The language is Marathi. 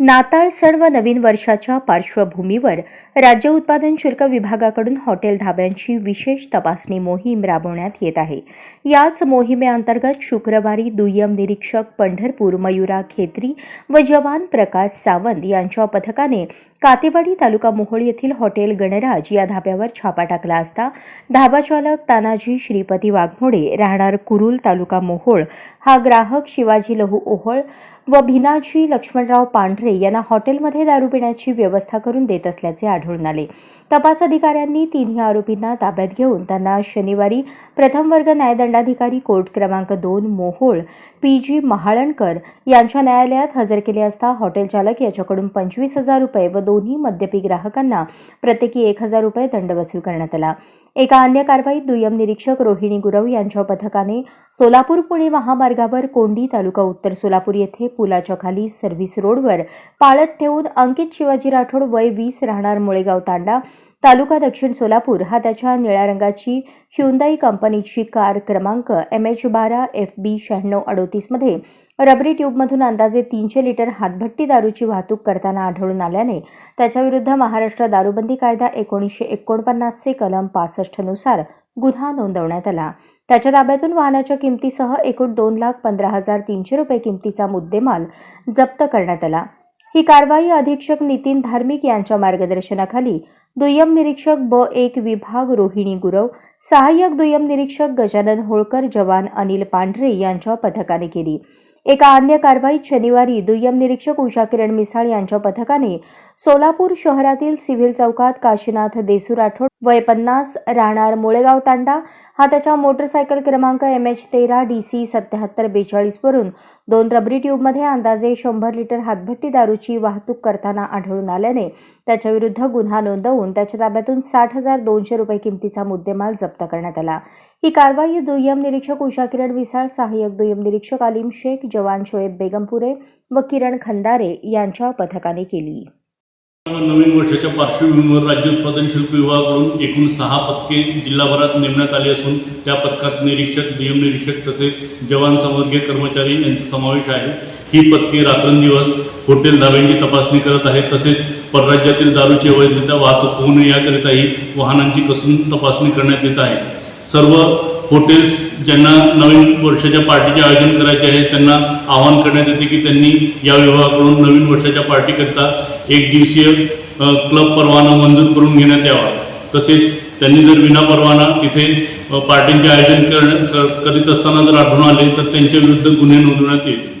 नाताळ सण व नवीन वर्षाच्या पार्श्वभूमीवर राज्य उत्पादन शुल्क विभागाकडून हॉटेल धाब्यांची विशेष तपासणी मोहीम राबवण्यात येत आहे. याच मोहिमेअंतर्गत शुक्रवारी दुय्यम निरीक्षक पंढरपूर मयुरा खेत्री व जवान प्रकाश सावंत यांच्या पथकाने कातेवाडी तालुका मोहोळ येथील हॉटेल गणराज या धाब्यावर छापा टाकला असता धाबाचालक तानाजी श्रीपती वाघमोडे राहणार कुरुल तालुका मोहोळ हा ग्राहक शिवाजी लहू ओहोळ व भिनाजी लक्ष्मणराव पांढरे यांना हॉटेलमध्ये दारू पिण्याची व्यवस्था करून देत असल्याचे आढळून आले. तपास अधिकाऱ्यांनी तिन्ही आरोपींना ताब्यात घेऊन त्यांना शनिवारी प्रथम वर्ग न्यायदंडाधिकारी कोर्ट क्रमांक दोन मोहोळ पी जी महाळणकर यांच्या न्यायालयात हजर केले असता हॉटेल चालक याच्याकडून पंचवीस हजार रुपये व दोन्ही मद्यपी ग्राहकांना प्रत्येकी एक हजार रुपये दंड वसूल करण्यात आला. एका अन्य कारवाईत दुय्यम निरीक्षक रोहिणी गुरव यांच्या पथकाने सोलापूर पुणे महामार्गावर कोंडी तालुका उत्तर सोलापूर येथे पुलाच्या खाली सर्व्हिस रोडवर पाळत ठेवून अंकित शिवाजी राठोड वय वीस राहणार मुळेगाव तांडा तालुका दक्षिण सोलापूर हा त्याच्या निळ्या रंगाची ह्युंदाई कंपनीची कार क्रमांक एम एच बारा एफ बी शहाण्णव अडोतीसमध्ये रबरी ट्यूबमधून अंदाजे तीनशे लिटर हातभट्टी दारूची वाहतूक करताना आढळून आल्याने त्याच्याविरुद्ध महाराष्ट्र दारूबंदी कायदा एकोणीसशे एकोणपन्नासचे कलम पासष्टनुसार गुन्हा नोंदवण्यात आला. त्याच्या ताब्यातून वाहनाच्या किमतीसह एकूण दोन लाख पंधरा हजार तीनशे रुपये किमतीचा मुद्देमाल जप्त करण्यात आला. ही कारवाई अधीक्षक नितीन धार्मिक यांच्या मार्गदर्शनाखाली दुय्यम निरीक्षक ब. एक विभाग रोहिणी गुरव सहाय्यक दुय्यम निरीक्षक गजानन होळकर जवान अनिल पांढरे यांच्या पथकाने केली. एका अन्य कारवाईत शनिवारी दुय्यम निरीक्षक उषा किरण मिसाळ यांच्या पथकाने सोलापूर शहरातील सिव्हिल चौकात काशीनाथ देसू राठोड वय पन्नास राहणार मोळेगाव तांडा. हा त्याच्या मोटरसायकल क्रमांक एम एच तेरा डी सी सत्याहत्तर बेचाळीसवरून दोन रबरी ट्यूबमध्ये अंदाजे शंभर लिटर हातभट्टी दारूची वाहतूक करताना आढळून आल्याने त्याच्याविरुद्ध गुन्हा नोंदवून त्याच्या ताब्यातून साठ हजार दोनशे रुपये किमतीचा मुद्देमाल जप्त करण्यात आला. ही कारवाई दुय्यम निरीक्षक उषा किरण विसाळ सहाय्यक दुय्यम निरीक्षक आलिम शेख जवान शोएब बेगमपुरे व किरण खंदारे यांच्या पथकाने केली. नवीन वर्षाच्या पार्श्वभूमीवर राज्य उत्पादन शुल्क विभागाकडून एकूण सहा पथके जिल्हाभरात नेमण्यात आली असून त्या पथकात निरीक्षक नियम निरीक्षक तसेच जवान संवर्गीय कर्मचारी यांचा समावेश आहे. ही पथके रात्रंदिवस हॉटेल धाब्यांची तपासणी करत आहेत. तसेच परराज्यातील दारूची अवैधरित्या वाहतूक होऊ नये याकरिताही वाहनांची कसून तपासणी करण्यात येत आहे. सर्व हॉटेल्स ज्यांना नवीन वर्षाच्या पार्टीचे आयोजन करायचे आहे त्यांना आवाहन करण्यात येते की त्यांनी या विभागाकडून नवीन वर्षाच्या पार्टीकरिता एक दिवसीय क्लब परवाना मंजूर करून घेण्यात यावा. तसेच त्यांनी जर विना परवाना तिथे पार्टींचे आयोजन कर करीत असताना जर आढळून आले तर त्यांच्या विरुद्ध गुन्हे नोंदवण्यात येतील